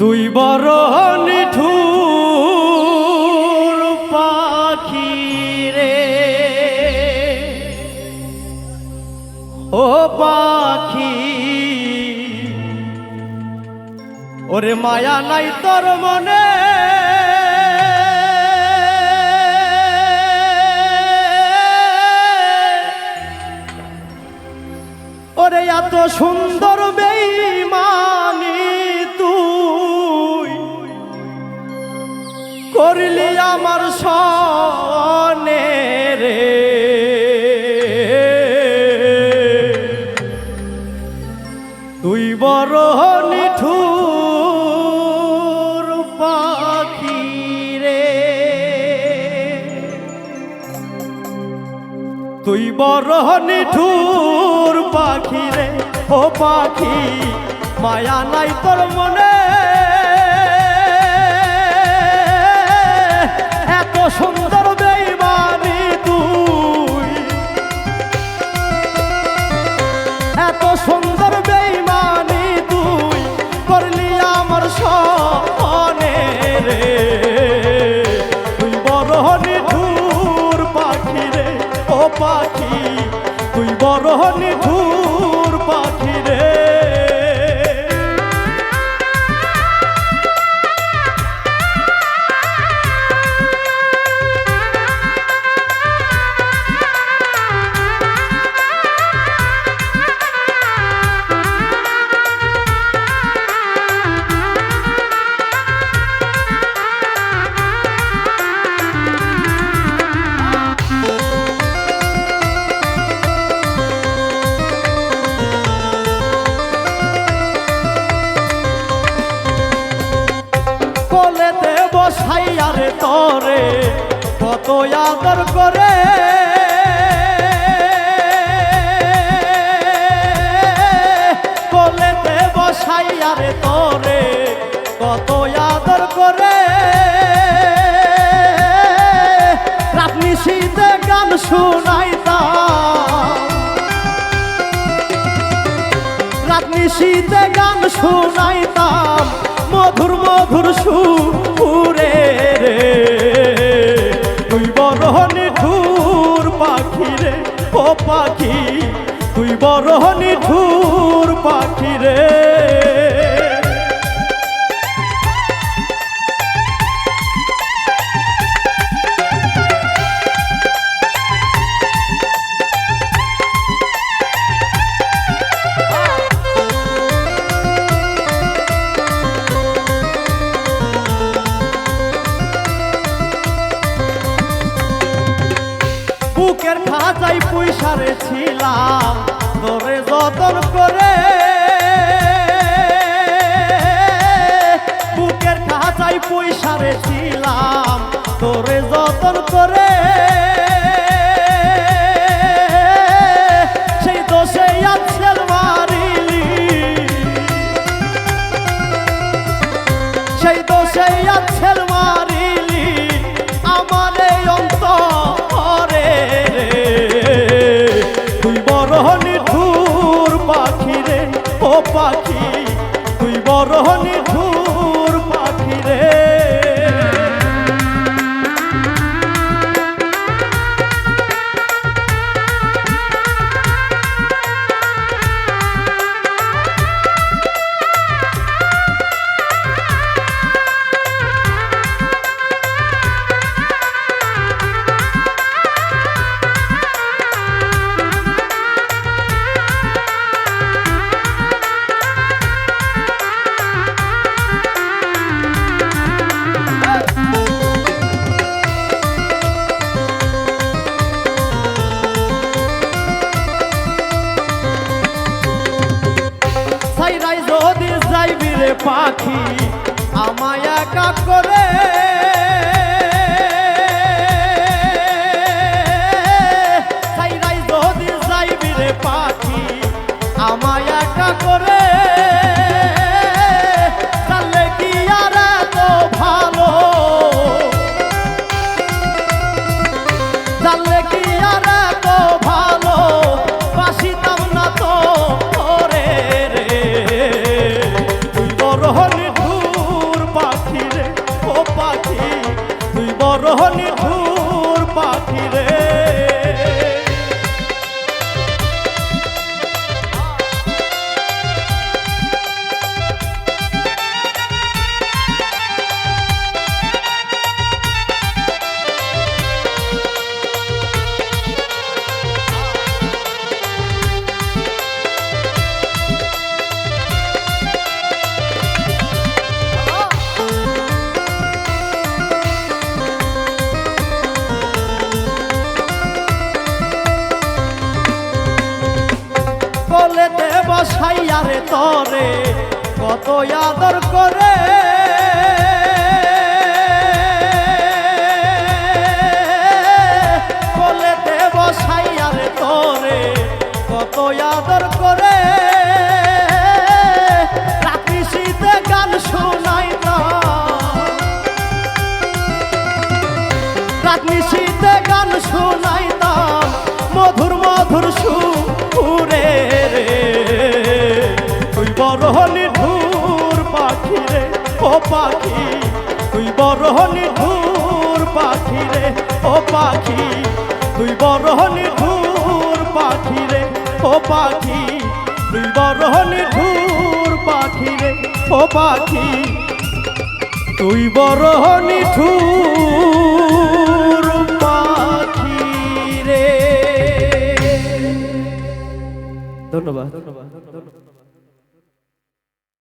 তুই বড় নিঠুর পাখি রে। ও পাখি ওরে মায়া নাই তোর মনে। আমার সনে রে। তুই বড় নিঠুর পাখি রে। তুই বড় নিঠুর পাখি রে। ও পাখি, মায়া নাই তোর মনে। সুন্দর বেইমানি তুই। এত সুন্দর বেইমানি তুই করলি আমার সনে রে। তুই বড় নিঠুর পাখি রে, ও পাখি। তুই বড় নিঠুর কোলেতে বসাইয়া রে তরে, কত আদর করে। কোলেতে বসাইয়া রে তরে, কত আদর করে। রাত্রি শীতে গান শুনাইতাম। রাত নিশীতে গান শুনাইতাম। মধুর মধুর সুরে রে। তুই বড় নিঠুর পাখি রে ও পাখি। বুকের খাঁচাই পয়সারে ছিলাম তোরে যতন করে বুকের খাঁচাই পয়সারে ছিলাম তোরে যতন করে সেই মারিলি। সেই আছেল মারিলি। তুই পাখি আমায় একা করে ধূর পাত বসাইয়া রে তরে, কত আদর করে। কোলেতে বসাইয়া রে তরে, কত আদর করে। শীতে গান গান শোনাইতাম মধুর মধুর সুরে বড় হলি ঢুর পাখি রে ও পাখি। তুই বড় হলি ঢুর পাখি রে ও পাখি। তুই বড় হলি ঢুর পাখি রে ও পাখি। তুই বড় হলি ঢুর পাখি রে ও পাখি। তুই বড় নিঠুর পাখি রে ধন্যবাদ। ধন্যবাদ।